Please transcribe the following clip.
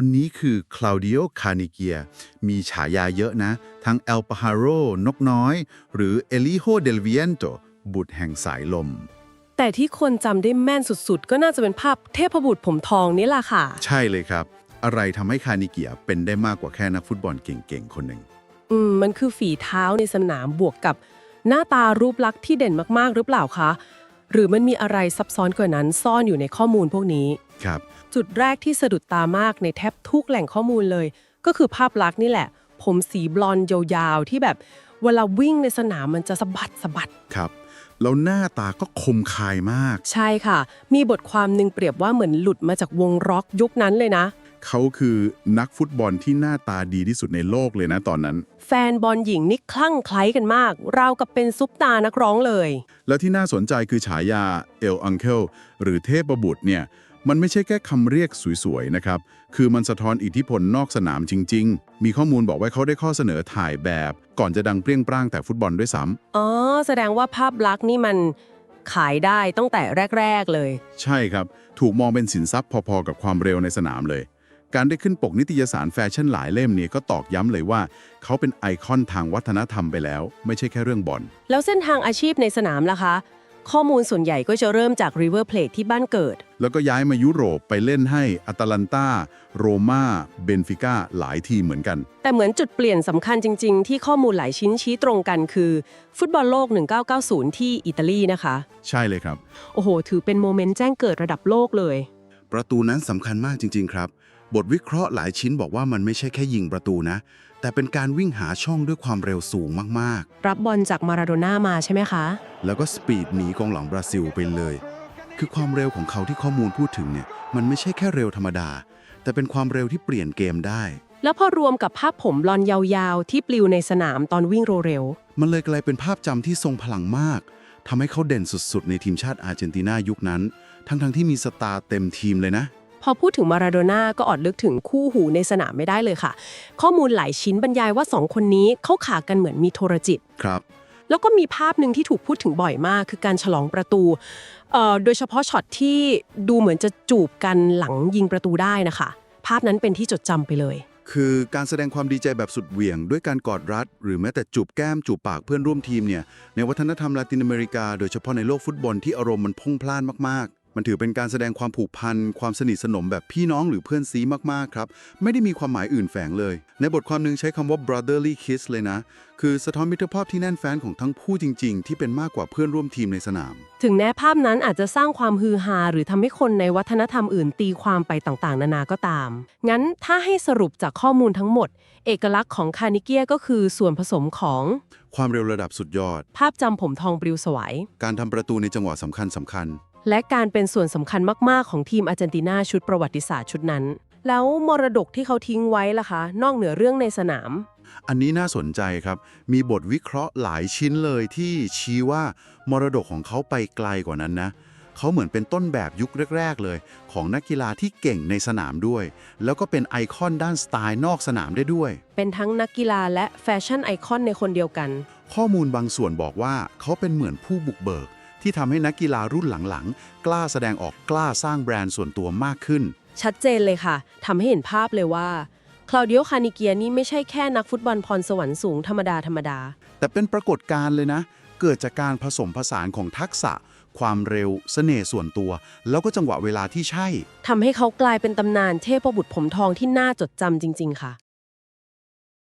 คนนี้คือคลาวดิโอ คานิเกีย มีฉายาเยอะนะ ทั้งเอลปาฮาโร นกน้อย หรือเอลิโฮเดลเวียนโต บุตรแห่งสายลม แต่ที่คนจำได้แม่นสุดๆ ก็น่าจะเป็นภาพเทพบุตรผมทองนี่แหละค่ะ ใช่เลยครับ อะไรทำให้คานิเกียเป็นได้มากกว่าแค่นักฟุตบอลเก่งๆ คนหนึ่ง อืม มันคือฝีเท้าในสนามบวกกับ หน้าตารูปลักษณ์ที่เด่นมากๆ หรือเปล่าคะ หรือมันมีอะไรซับซ้อนกว่านั้นซ่อนอยู่ในข้อมูลพวกนี้ ครับ จุดแรกที่สะดุดตามากในแทบทุกแหล่งข้อมูลเลย ก็คือภาพลักษณ์นี่แหละ ผมสีบลอนด์ยาวๆ ที่แบบเวลาวิ่งในสนามมันจะสะบัดสะบัด ครับ แล้วหน้าตาก็คมคายมาก ใช่ค่ะ มีบทความหนึ่งเปรียบว่าเหมือนหลุดมาจากวงร็อกยุคนั้นเลยนะ เขาคือนักฟุตบอลที่หน้าตาดีที่สุดในโลกเลยนะตอนนั้น แฟนบอลหญิงนี่คลั่งไคล้กันมาก ราวกับเป็นซุปตานักร้องเลย แล้วที่น่าสนใจคือฉายาเอลอังเคิลหรือเทพบุตรเนี่ย มันไม่ใช่แค่คำเรียกสวยๆนะครับ คือมันสะท้อนอิทธิพลนอกสนามจริง ๆ มีข้อมูลบอกว่าเขาได้ข้อเสนอถ่ายแบบ ก่อนจะดังเปรี้ยงปร้างแต่ฟุตบอลด้วยซ้อ๋อ แสดงว่าภาพลักษณ์นี่มันขายได้ตั้งแต่แรก ๆ เลยำใช่ครับ ถูกมองเป็นสินทรัพย์พอๆกับความเร็วในสนามเลย การได้ขึ้นปกนิตยสารแฟชั่นหลายเล่มเนี่ยก็ตอกย้ำเลยว่า เขาเป็นไอคอนทางวัฒนธรรมไปแล้ว ไม่ใช่แค่เรื่องบอลแล้วเส้นทางอาชีพในสนามล่ะคะ ข้อมูลส่วนใหญ่ก็จะเริ่มจาก River Plate ที่บ้านเกิด แล้วก็ย้ายมายุโรปไปเล่นให้อัตแลนตาโรมาเบนฟิก้าหลายทีมเหมือนกัน แต่เหมือนจุดเปลี่ยนสำคัญจริง ๆ ที่ข้อมูลหลายชิ้นชี้ตรงกันคือ ฟุตบอลโลก 1990 ที่อิตาลีนะคะ ใช่เลยครับ โอ้โห ถือเป็นโมเมนต์แจ้งเกิดระดับโลกเลย ประตูนั้นสำคัญมากจริง ๆ ครับ บทวิเคราะห์หลายชิ้นบอกว่ามันไม่ใช่แค่ยิงประตูนะ แต่เป็นการวิ่งหาช่องด้วยความเร็วสูงมากรับบอลจากมาราโดน่ามาใช่ไหมคะ ๆ แล้วก็สปีดหนีกองหลังบราซิลไปเลย คือความเร็วของเขาที่ข้อมูลพูดถึงเนี่ย มันไม่ใช่แค่เร็วธรรมดา แต่เป็นความเร็วที่เปลี่ยนเกมได้ แล้วพอรวมกับภาพผมบลอนด์ยาวๆ ที่ปลิวในสนามตอนวิ่งเร็วมันเลยกลายเป็นภาพจำที่ทรงพลังมากทำให้เขาเด่นสุดๆ ในทีมชาติอาร์เจนตินายุคนั้น ทั้งๆที่มีสตาร์เต็มทีมเลยนะๆพ อพูดถึงมาราโดน่าก็อดลึกถึงคู่หูในสนามไม่ได้เลยค่ะ ข้อมูลหลายชิ้นบรรยายว่าสองคนนี้เข้าขากันเหมือนมีโทรจิตครับ แล้วก็มีภาพหนึ่งที่ถูกพูดถึงบ่อยมาก คือการฉลองประตูเอ่อโดยเฉพาะช็อตที่ดูเหมือนจะจูบกันหลังยิงประตูได้นะคะ ภาพนั้นเป็นที่จดจำไปเลย คือการแสดงความดีใจแบบสุดเหวี่ยง ด้วยการกอดรัด หรือแม้แต่จูบแก้มจูบปากเพื่อนร่วมทีมเนี่ยในวัฒนธรรมลาตินอเมริกา โดยเฉพาะในโลกฟุตบอลที่อารมณ์มันพุ่งพล่านมากๆ มันถือเป็นการแสดงความผูกพัน ความสนิทสนมแบบพี่น้องหรือเพื่อนซีมาก ๆ ครับ ไม่ได้มีความหมายอื่นแฝงเลย ในบทความหนึงใช้คำว่า brotherly kiss เลยนะ คือสะท้อนมิตรภาพที่แน่นแฟ้นของทั้งคู่จริง ๆ ที่เป็นมากกว่าเพื่อนร่วมทีมในสนาม ถึงแม้ภาพนั้นอาจจะสร้างความฮือฮาหรือทำให้คนในวัฒนธรรมอื่นตีความไปต่างๆ นานาก็ตาม งั้นถ้าให้สรุปจากข้อมูลทั้งหมด เอกลักษณ์ของคานิเกียก็คือส่วนผสมของ ความเร็วระดับสุดยอด ภาพจำผมทองปลิวสวายการทำประตูในจังหวะสำคัญสำคัญ และการเป็นส่วนสำคัญมาก ๆ ของทีมอาร์เจนตินาชุดประวัติศาสตร์ชุดนั้น แล้วมรดกที่เขาทิ้งไว้ล่ะคะ นอกเหนือเรื่องในสนาม อันนี้น่าสนใจครับ มีบทวิเคราะห์หลายชิ้นเลยที่ชี้ว่ามรดกของเขาไปไกลกว่านั้นนะ เขาเหมือนเป็นต้นแบบยุคแรก ๆ เลย ของนักกีฬาที่เก่งในสนามด้วย แล้วก็เป็นไอคอนด้านสไตล์นอกสนามได้ด้วย เป็นทั้งนักกีฬาและแฟชั่นไอคอนในคนเดียวกัน ข้อมูลบางส่วนบอกว่าเขาเป็นเหมือนผู้บุกเบิก ที่ทำให้นักกีฬารุ่นหลังๆ กล้าแสดงออกกล้าสร้างแบรนด์ส่วนตัวมากขึ้น ชัดเจนเลยค่ะทำให้เห็นภาพเลยว่าคลาวดิโอคานิเกียนี่ไม่ใช่แค่นักฟุตบอลพรสวรรค์สูงธรรมดาธรรมดา แต่เป็นปรากฏการณ์เลยนะ เกิดจากการผสมผสานของทักษะ ความเร็วเสน่ห์ส่วนตัว แล้วก็จังหวะเวลาที่ใช่ทำให้เขากลายเป็นตำนานเทพบุตรผมทองที่น่าจดจำจริง ๆ ค่ะ